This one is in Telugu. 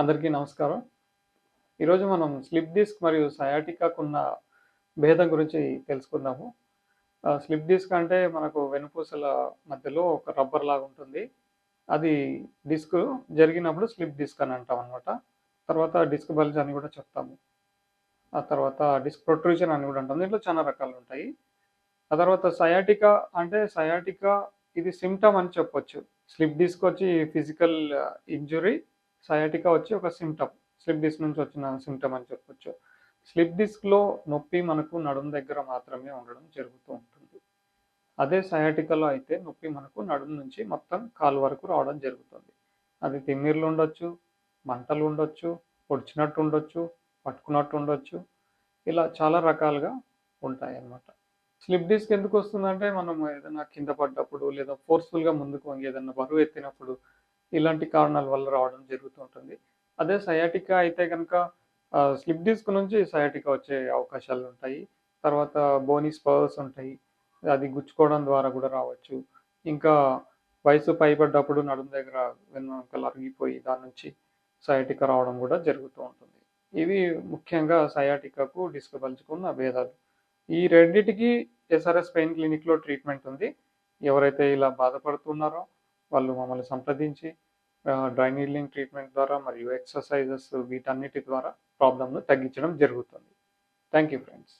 అందరికీ నమస్కారం. ఈరోజు మనం స్లిప్ డిస్క్ మరియు సయాటికాకున్న భేదం గురించి తెలుసుకుందాము. స్లిప్ డిస్క్ అంటే మనకు వెనుపూసల మధ్యలో ఒక రబ్బర్ లాగా ఉంటుంది. అది డిస్క్ జరిగినప్పుడు స్లిప్ డిస్క్ అని అంటాం అనమాట తర్వాత డిస్క్ బల్జ్ అని కూడా చెప్తాము. ఆ తర్వాత డిస్క్ ప్రొట్రూషన్ అని కూడా అంటాం. దీంట్లో చాలా రకాలు ఉంటాయి ఆ తర్వాత సయాటికా అంటే సయాటికా ఇది సిమ్టమ్ అని చెప్పొచ్చు. స్లిప్ డిస్క్ వచ్చి ఫిజికల్ ఇంజురీ సయాటికా వచ్చి ఒక సిమ్టమ్ స్లిప్ డిస్క్ నుంచి వచ్చిన సిమ్టమ్ అని చెప్పొచ్చు. స్లిప్ డిస్క్‌లో నొప్పి మనకు నడుము దగ్గర మాత్రమే ఉండడం జరుగుతూ ఉంటుంది. అదే సయాటికలో అయితే నొప్పి మనకు నడుము నుంచి మొత్తం కాలు వరకు రావడం జరుగుతుంది. అది తిమ్మిర్లు ఉండొచ్చు, మంటలు ఉండొచ్చు, పొడిచినట్టు ఉండొచ్చు, పట్టుకున్నట్టు ఉండొచ్చు. ఇలా చాలా రకాలుగా ఉంటాయి అన్నమాట స్లిప్ డిస్క్ ఎందుకు వస్తుందంటే మనం ఏదైనా కింద పడ్డప్పుడు లేదా ఫోర్స్‌ఫుల్‌గా ముందుకు వంగి బరువు ఎత్తినప్పుడు ఇలాంటి కారణాల వల్ల రావడం జరుగుతూ ఉంటుంది. అదే సయాటికా అయితే కనుక స్లిప్ డిస్క్ నుంచి సయాటికా వచ్చే అవకాశాలు ఉంటాయి తర్వాత బోనీ స్పర్స్ ఉంటాయి. అది గుచ్చుకోవడం ద్వారా కూడా రావచ్చు. ఇంకా వయసు పైబడ్డప్పుడు నడుము దగ్గర వెన్నెముకలు అరిగిపోయి దాని నుంచి సయాటికా రావడం కూడా జరుగుతూ ఉంటుంది. ఇవి ముఖ్యంగా సయాటికాకు, డిస్క్ బల్జ్‌కు భేదాలు. ఈ రెండిటికి ఎస్ఆర్ఎస్ పెయిన్ క్లినిక్‌లో ట్రీట్మెంట్ ఉంది. ఎవరైతే ఇలా బాధపడుతున్నారో వాళ్ళు మమ్మల్ని సంప్రదించి డ్రై నీడ్లింగ్ ట్రీట్మెంట్ ద్వారా మరియు ఎక్సర్‌సైజెస్ వీటన్నిటి ద్వారా ప్రాబ్లమ్‌ను తగ్గించడం జరుగుతుంది. Thank you friends.